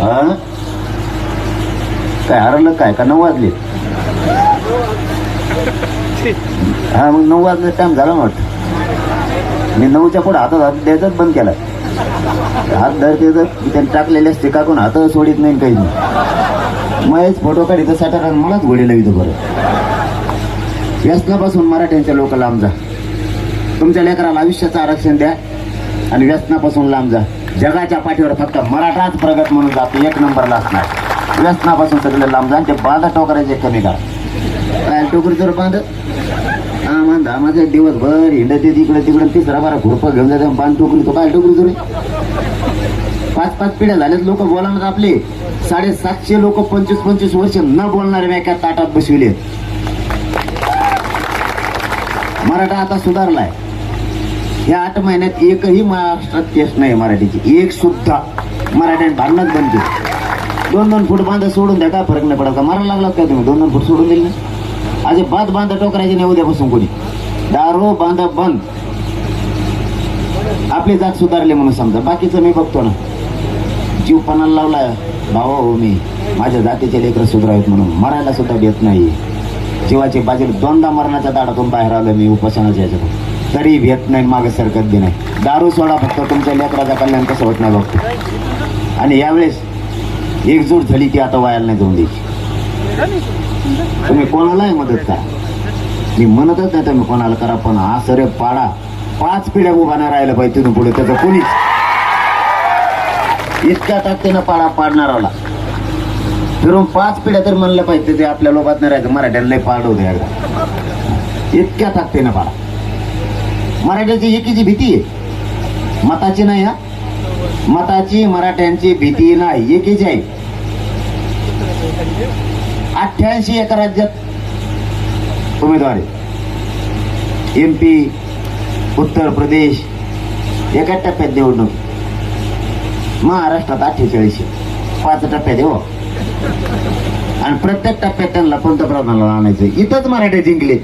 हा? काय हरलं काय? का नऊ वाजले? हा मग नऊ वाजले टाइम झाला मग वाटतं मी नऊच्या पुढे हातात हात द्यायचाच बंद केला. हात धरते तर त्याने टाकलेल्या स्टिकाकून हात सोडित नाही काही नाही. महेश फोटो काढित साठा मलाच घोडी लावितो बरं. व्यसनापासून मराठ्यांच्या लोक लांब जा. तुमच्या लेकराला आयुष्याचं आरक्षण द्या आणि व्यसनापासून लांब जा. जगाच्या पाठीवर फक्त मराठाच प्रगत म्हणून जातो. एक नंबरला असणार व्यसनापासून सगळे लांब जाण ते बाधा टोकरायचे कमी करा. काय टोकरी तर बांध. हा मांदा माझे दिवसभर हिंडते तिकडे तिकडे. तिसरा बारा घुरपं घेऊन जाते. बांध टोकरी तो काय टोकरी तुरी पाच पाच पिढ्या झाल्यात लोक बोलणार आपले. साडेसातशे लोक पंचवीस पंचवीस वर्ष न बोलणारे व्याख्या ताटात बसविले मराठा आता सुधारलाय. या आठ महिन्यात एकही महाराष्ट्रात केस नाही मराठीची. एक सुद्धा मराठ्याने भांडणच बंद केली. दोन दोन फूट बांधा सोडून द्या काय फरक नाही पडत. का मारायला लागलात का तुम्ही? दोन दोन फूट सोडून दिले ना? आज बाद बांधा टोकरायचे नाही उद्यापासून कोणी. दारू बांधा बंद. आपली जात सुधारली म्हणून समजा. बाकीचं मी बघतो ना. जीव पणाला लावलाय भावा हो मी. माझ्या जातीचे लेकर सुधारावेत म्हणून. मरायला सुद्धा देत नाही. जीवाची बाजी दोनदा मरणाच्या दाडातून बाहेर आलो मी. उपासनाच्या याच्यातून. तरी भेट नाही मागे सरकत बी नाही. दारू सोडा फक्त तुमच्या लेकराचा कल्याण कसं होत नाही बघतो आणि यावेळेस एकजूट झाली ती आता वायाला नाही जाऊन द्यायची. तुम्ही कोणालाही मदत करा. मी म्हणतच नाही तुम्ही कोणाला करा पण हा सरे पाडा. पाच पिढ्या उभा नाही राहिलं पाहिजे तिथून पुढे त्याचं कोणीच. इतक्या ताकदीनं पाडा पाडणाराला फिरून पाच पिढ्या तर म्हणलं पाहिजे ते आपल्या लोकात नाही राहायचं. मराठ्यांना पाडवू द्यायला इतक्या ताकदीनं पाडा. मराठ्याची एकीची भीती आहे. मताची नाही हा? मताची मराठ्यांची भीती नाही एकीची आहे. अठ्ठ्याऐंशी एका राज्यात उमेदवार आहे एम पी उत्तर प्रदेश एका टप्प्यात निवडणूक. महाराष्ट्रात अठ्ठेचाळीस पाच टप्प्यात आहे हो. आणि प्रत्येक टप्प्यात त्यांना पंतप्रधानाला आणायचं इथंच मराठी जिंकले.